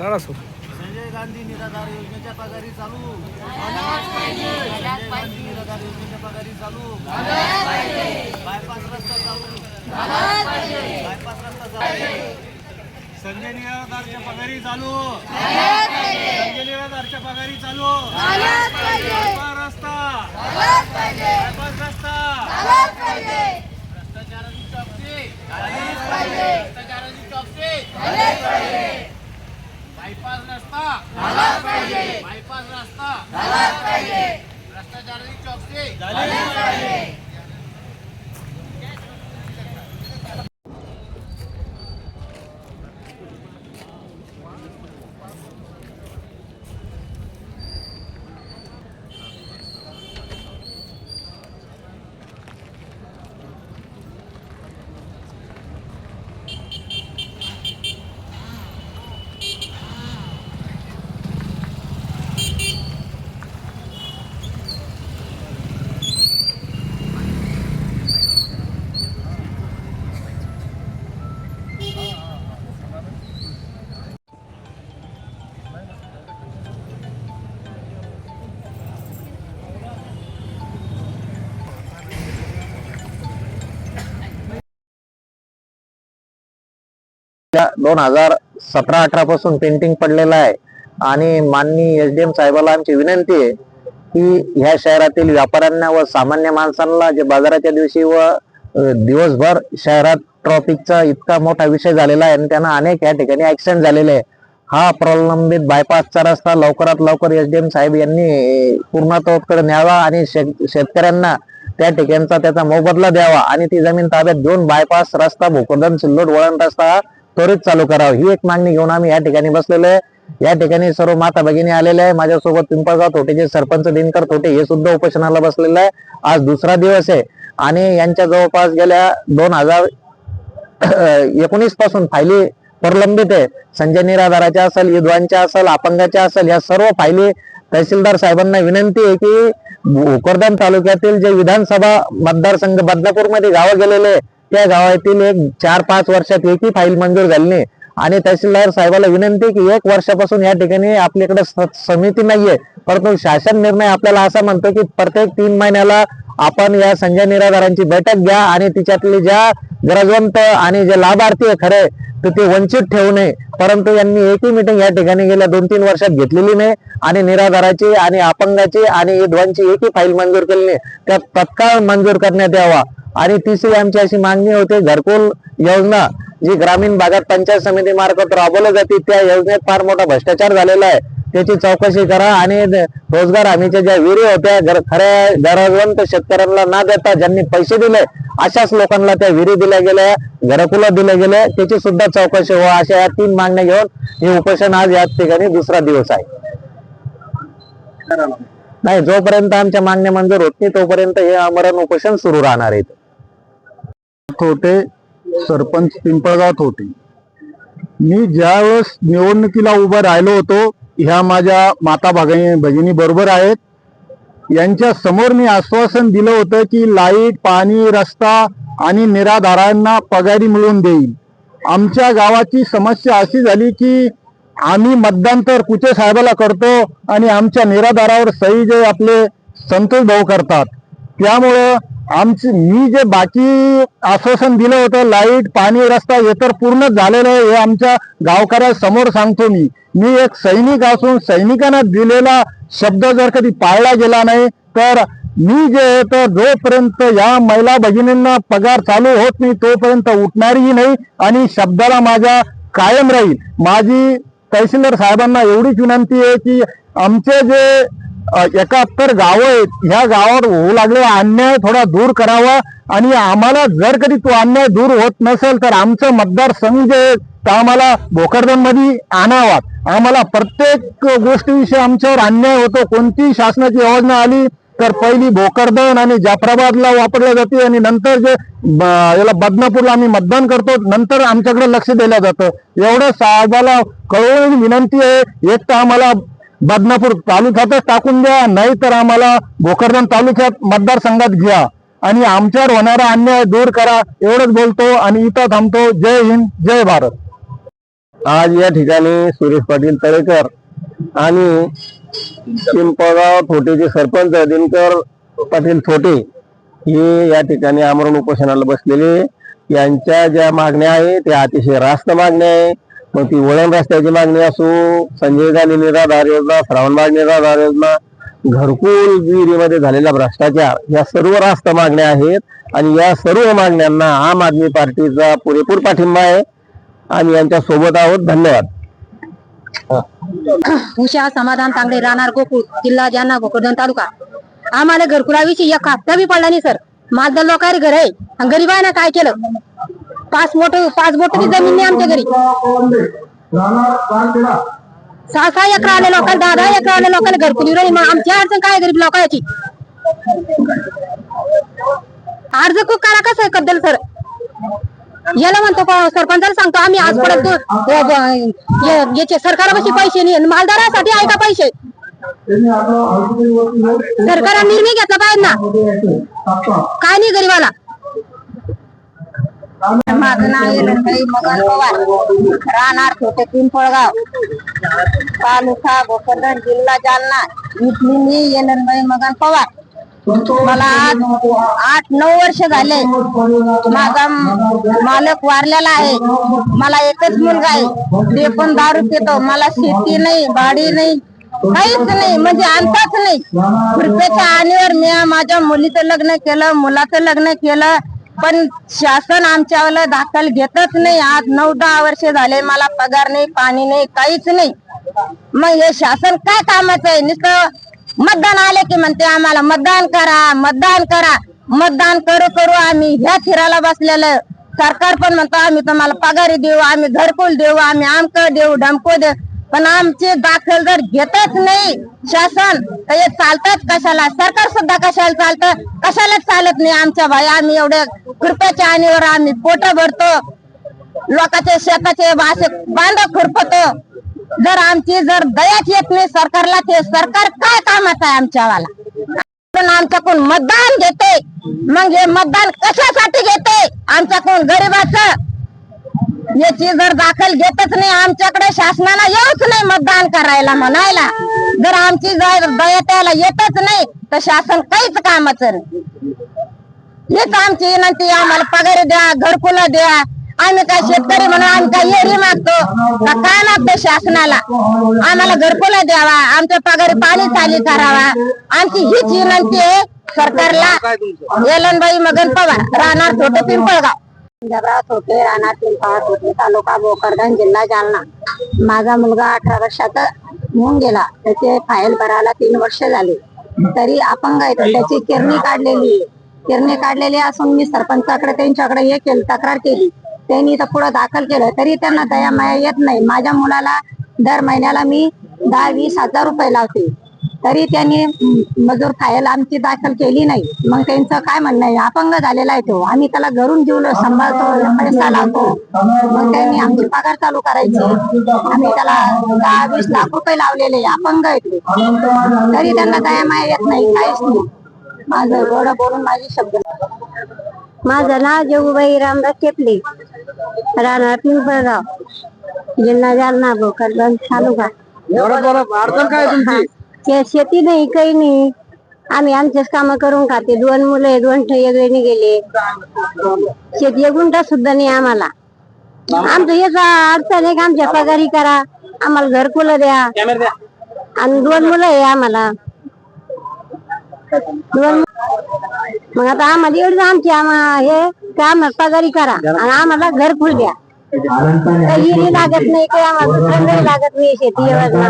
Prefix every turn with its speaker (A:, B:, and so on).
A: करा सर.
B: संजय गांधी निराधार योजनेच्या पगारी चालू. संजय गांधी निराधार योजनेच्या पगारी चालू. बायपास रस्ता चालू. बायपास रस्ता चालू. संजय निराधारच्या पगारी चालू. संजय निराधारच्या पगारी चालू. बायपास रस्ता. बायपास रस्ता. भ्रष्टाचाराची चौकशी भ्रष्टाचाराची चौकशी बायपास रस्ता. बायपास रस्ता. भ्रष्टाचाराची चौकशी.
C: दोन हजार सतरा अठरा पासून पेंटिंग पडलेलं आहे. आणि माननीय एस डी एम साहेबाला आमची विनंती आहे की ह्या शहरातील व्यापाऱ्यांना व सामान्य माणसांना जे बाजाराच्या दिवशी व दिवसभर शहरात ट्रॉफिकचा इतका मोठा विषय झालेला आहे आणि त्यांना अनेक या ठिकाणी ऍक्सिडेंट झालेले आहे. हा प्रलंबित बायपासचा रस्ता लवकरात लवकर एस डी एम साहेब यांनी पूर्णत्वाकडे न्यावा आणि शेत- शेतकऱ्यांना त्या ठिकाणचा त्याचा मोबदला द्यावा. आणि ती जमीन ताब्यात घेऊन बायपास रस्ता भोकरदन सिल्लोड वळण रस्ता त्वरित चालू करावं. ही एक मागणी घेऊन आम्ही या ठिकाणी बसलेलो आहे. या ठिकाणी सर्व माता भगिनी आलेल्या आहे. माझ्यासोबत पिंपळगाव थोटेचे सरपंच दिनकर थोटे हे सुद्धा उपोषणाला बसलेले आहे. आज दुसरा दिवस आहे आणि यांच्या जवळपास गेल्या दोन हजार एकोणीसपासून फायली प्रलंबित आहे. संजय निराधाराच्या असेल विद्वांच्या असेल अपंगाच्या असेल या सर्व फायली तहसीलदार साहेबांना विनंती आहे की भोकरदन तालुक्यातील जे विधानसभा मतदारसंघ बदलापूरमध्ये गावं गेलेले त्या गावातील एक चार पाच वर्षात एकही फाईल मंजूर झाली नाही. आणि तहसीलदार साहेबाला विनंती की एक वर्षापासून या ठिकाणी आपल्याकडे समिती नाहीये. परंतु शासन निर्णय आपल्याला असा म्हणतो की प्रत्येक तीन महिन्याला आपण या संजय निराधारांची बैठक घ्या आणि तिच्यातले ज्या गरजवंत आणि जे लाभार्थी आहे खरे तर ते वंचित ठेवू नये. परंतु यांनी एकही मिटिंग या ठिकाणी गेल्या दोन तीन वर्षात घेतलेली नाही. आणि निराधाराची आणि अपंगाची आणि विधवांची एकही फाईल मंजूर केली नाही. त्या तत्काळ मंजूर करण्यात यावा. आणि तिसरी आमची अशी मागणी होते घरकुल योजना जी ग्रामीण भागात पंचायत समिती मार्फत राबवली जाते त्या योजनेत फार मोठा भ्रष्टाचार झालेला आहे. त्याची चौकशी करा आणि रोजगार हमीच्या ज्या विहिरी होत्या खऱ्या गरजवंत शेतकऱ्यांना ना देता ज्यांनी पैसे दिले अशाच लोकांना त्या विहिरी दिल्या गेल्या घरकुल दिल्या गेल्या त्याची सुद्धा चौकशी व्हा अशा या तीन मागण्या घेऊन हे उपोषण आज या ठिकाणी दुसरा दिवस आहे. नाही जोपर्यंत आमच्या मागण्या मंजूर होत नाही तोपर्यंत हे आमरण उपोषण सुरू राहणार आहे.
D: होते सरपंच पिंपळगाव होते. मी ज्यावेळेस निवडणुकीला उभं राहिलो होतो ह्या माझ्या माता भगिनी भगिनी बरोबर आहेत. यांच्या समोर मी आश्वासन दिलं होतं की लाइट पाणी रस्ता आणि निराधारांना पगारी मिळवून देईल. आमच्या गावाची समस्या अशी झाली की आम्ही मतदान तर कुचे साहेबाला करतो आणि आमच्या निराधारावर सही जे आपले संतोष भाऊ करतात. त्यामुळं आमची मी जे बाकी आश्वासन दिलं होतं लाइट पाणी रस्ता हे तर पूर्ण झालेलं आहे हे आमच्या गावकऱ्यासमोर सांगतो मी. मी एक सैनिक असून सैनिकांना दिलेला शब्द जर कधी पाळला गेला नाही तर मी जे आहे तर जोपर्यंत या महिला भगिनींना पगार चालू होत नाही तोपर्यंत उठणारही नाही आणि शब्दाला माझ्या कायम राहील. माझी तहसीलदार साहेबांना एवढीच विनंती आहे की आमचे जे एकाहत्तर गावं आहेत. ह्या गावावर होऊ लागलेला अन्याय थोडा दूर करावा आणि आम्हाला जर कधी तो अन्याय दूर होत नसेल तर आमचं मतदारसंघ जे आहे, तर आम्हाला भोकरदनमध्ये आणावा. आम्हाला प्रत्येक गोष्टीविषयी आमच्यावर अन्याय होतो. कोणतीही शासनाची योजना आली तर पहिली भोकरदन आणि जाफराबादला वापरल्या जाते आणि नंतर जे ब- याला बदनापूरला आम्ही मतदान करतो नंतर आमच्याकडे लक्ष दिलं जातं. एवढं साहेबाला कळवून विनंती आहे. एक तर आम्हाला बदनापूर तालुक्यातच टाकून द्या नाही तर आम्हाला भोकरदन तालुक्यात मतदारसंघात घ्या. आणि आमच्यावर होणारा अन्याय दूर करा एवढंच बोलतो आणि इथं थांबतो. जय हिंद जय भारत.
E: आज या ठिकाणी सुरेश पाटील तळेकर आणि पिंपळगाव थोटेचे सरपंच दिनकर पाटील थोटे हे या ठिकाणी आमरण उपोषणाला बसलेले. यांच्या ज्या मागण्या आहे त्या अतिशय रास्त मागण्या आहे मग ती वळण रस्त्याची मागणी असो संजय गांधी निराधार योजना श्रावणबाग निराधार योजना घरकुल विहिरीमध्ये झालेला भ्रष्टाचार या सर्व रास्त मागण्या आहेत. आणि या सर्व मागण्यांना आम आदमी पार्टीचा पुरेपूर पाठिंबा आहे. आणि यांच्या सोबत आहोत. धन्यवाद.
A: उषा समाधान तांगडे राहणार गोकुळ जिल्हा जालना गोकुळधन तालुका. आम्हाला घरकुलाविषयी एक हप्ता बी पडला नाही सर. माझं लोकांनी घर आहे. आणि काय केलं? पाच मोठ पाच बोट जमीन नाही आमच्या घरी. सहा सहा एकर आले लोकांना दहा दहा एकर आले लोकांना घरकुली राहिली. मग आमची अडचण काय गरीब लोकांची? अर्ज खूप करा कसं आहे कद्दल सर? याला म्हणतो सरपंचाला सांगतो आम्ही आजपर्यंत अ, याचे सरकारापाशी पैसे नाही. मालदारासाठी आहे का पैसे? सरकारने निर्णय घेतला पाहिजे ना. काय नाही गरीबाला. माझं नाव येलंकाई मगन पवार. राहणार छोटे पिंपळगाव. तालुका भोकरदन जिल्हा जालना. इथली मी येलनबाई मगन पवार. मला आज आठ नऊ वर्ष झाले. माझा मालक वारलेला आहे. मला एकच मुलगा आहे. ते पण दारू पितो. मला शेती नाही बाडी नाही काहीच नाही. म्हणजे अंतच नाही. कृपेच्या आणीवर मी माझ्या मुलीचं लग्न केलं मुलाचं लग्न केलं. पण शासन आमच्यावर दाखल घेतच नाही. आज नऊ दहा वर्ष झाले मला पगार नाही पाणी नाही काहीच नाही. मग हे शासन काय कामाचं आहे? नुसतं मतदान आले की म्हणते आम्हाला मतदान करा मतदान करा मतदान करू करू आम्ही ह्या फिरायला बसलेलं. सरकार पण म्हणतो आम्ही तुम्हाला पगारी देऊ आम्ही घरकुल देऊ आम्ही आमक देऊ ढमको देऊ. पण आमचे दाखल जर घेतच नाही शासन तर हे चालतात कशाला? सरकार सुद्धा कशाला चालतं? कशालाच चालत नाही आमच्या भाई आम्ही एवढ्या कृपयाच्या आणीवर आम्ही पोट भरतो. लोकांचे शेताचे वासे बांध खुरपतो. जर आमची जर दयाच येत नाही सरकारला ते सरकार काय कामाचं आहे आमच्यावाला? पण आमच्याकडून मतदान घेते मग हे मतदान कशासाठी घेते आमच्याकडून गरीबाचं याची जर दाखल घेतच नाही आमच्याकडे शासनाला येऊच नाही मतदान करायला म्हणायला. जर आमची जर येतच नाही तर शासन काहीच कामाचं नाही. हेच आमची विनंती आम्हाला पगार द्या घरकुल द्या. आम्ही काय शेतकरी म्हणून आम्ही काय येरी मागतो? का काय मागतो शासनाला? आम्हाला घरकुल द्यावा आमच्या पगारी पाणी चाली करावा. आमची हीच विनंती आहे सरकारला. येलनबाई मगन पवार राहणार छोटे पिंपळगाव. पंजाबराव छोटे रानातील पाहत होते तालुका भोकरदन जिल्हा जालना. माझा मुलगा अठरा वर्षाचा होऊन गेला. त्याचे फाईल भरायला तीन वर्ष झाली. तरी अपंग आहे त्याची किरणी काढलेली आहे. किरणी काढलेली असून मी सरपंचाकडे त्यांच्याकडे हे केलं तक्रार केली. त्यांनी तर पुढे दाखल केलं. तरी त्यांना दया माया येत नाही. माझ्या मुलाला दर महिन्याला मी दहा वीस हजार रुपये लावते. तरी त्यांनी मजूर फाईल आमची दाखल केली नाही. मग त्यांचं काय म्हणणं आहे? अपंग झालेला आहे तो. आम्ही त्याला घरून घेऊन सांभाळतो पैसा लावतो मग त्यांनी आमची पगार चालू करायची. आम्ही त्याला दहा वीस लाख रुपये लावलेले अपंग आहे तो. तरी त्यांना दया माया येत नाही. काहीच नाही. माझं एवढं बोलून माझी शब्द माझं नाव जगूबाई रामदास केपले राहणार पिंपळगाव. जिल्हा जालना भोकरदन तालुका.
B: अडचण काय तुमची?
A: शेती नाही काही नाही. आम्ही आमचेच काम करून खाते. दोन मुलं दोन वेगळे गेले शेती एक गुंठा सुद्धा नाही आम्हाला. आमचं हेच अडचण आहे की आमच्या पगारी करा. आम्हाला घरकुल द्या. आणि दोन मुलं आहे आम्हाला. दोन मग आता आम्हाला एवढं आमची आम्हा हे काम पगारी करा. आणि आम्हाला घरकुल द्या. काही लागत नाही काही आम्हाला दुसरं लागत नाही शेती योजना